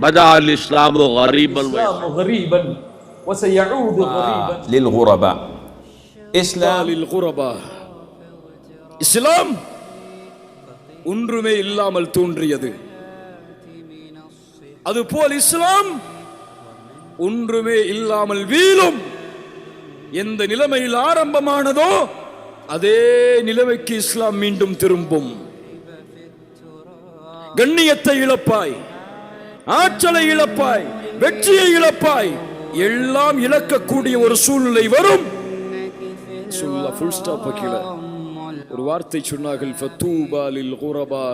بدا الاسلام غريبا الإسلام غريبا وسيعود غريبا للغرباء إسلام இஸ்லாமில் குரபா இஸ்லாம் ஒன்றுமே இல்லாமல் தோன்றியது அதுபோல் இஸ்லாம் ஒன்றுமே இல்லாமல் வீழும் எந்த நிலைமையில் ஆரம்பமானதோ அதே நிலைமைக்கு இஸ்லாம் மீண்டும் திரும்பும் கண்ணியத்தை இழப்பாய் ஆற்றலை இழப்பாய் வெற்றியை இழப்பாய் எல்லாம் இழக்கக்கூடிய ஒரு சூழ்நிலை வரும். ஃபுல் ஸ்டாப் வைக்கல. ஒரு வார்த்தை சொன்னார்கள் குரபா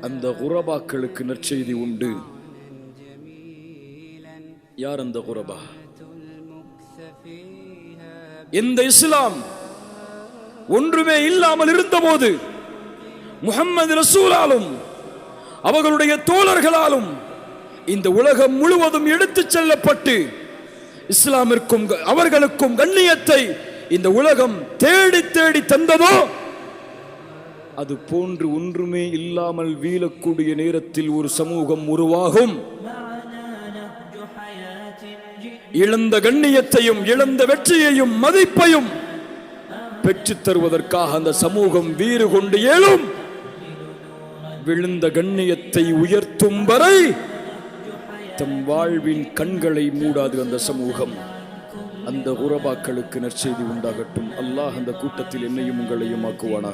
அந்த குரபாக்களுக்கு நற்செய்தி உண்டு. யார் அந்த குரபா? எந்த இஸ்லாம் ஒன்றுமே இல்லாமல் இருந்தபோது முகம்மது ரசூலாலும் அவர்களுடைய தோழர்களாலும் இந்த உலகம் முழுவதும் எடுத்துச் செல்லப்பட்டு இஸ்லாமிற்கும் அவர்களுக்கும் கண்ணியத்தை இந்த உலகம் தேடி தேடி தந்ததோ? அது போன்று ஒன்றுமே இல்லாமல் வீழக்கூடிய நேரத்தில் ஒரு சமூகம் உருவாகும். இழந்த கண்ணியத்தையும் இழந்த வெற்றியையும் மதிப்பையும் பெற்றுத் தருவதற்காக அந்த சமூகம் வீறு கொண்டு ஏழும். விழுந்த கண்ணியத்தை உயர்த்தும் வரை தம் வாழ்வின் கண்களை மூடாது அந்த சமூகம். அந்த உறவாக்களுக்கு நற்செய்தி உண்டாகட்டும். அல்லாஹ் அந்த கூட்டத்தில் என்னையும் உங்களையும் ஆக்குவானா